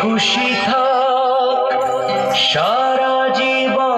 খুশি থাক সারা জীবন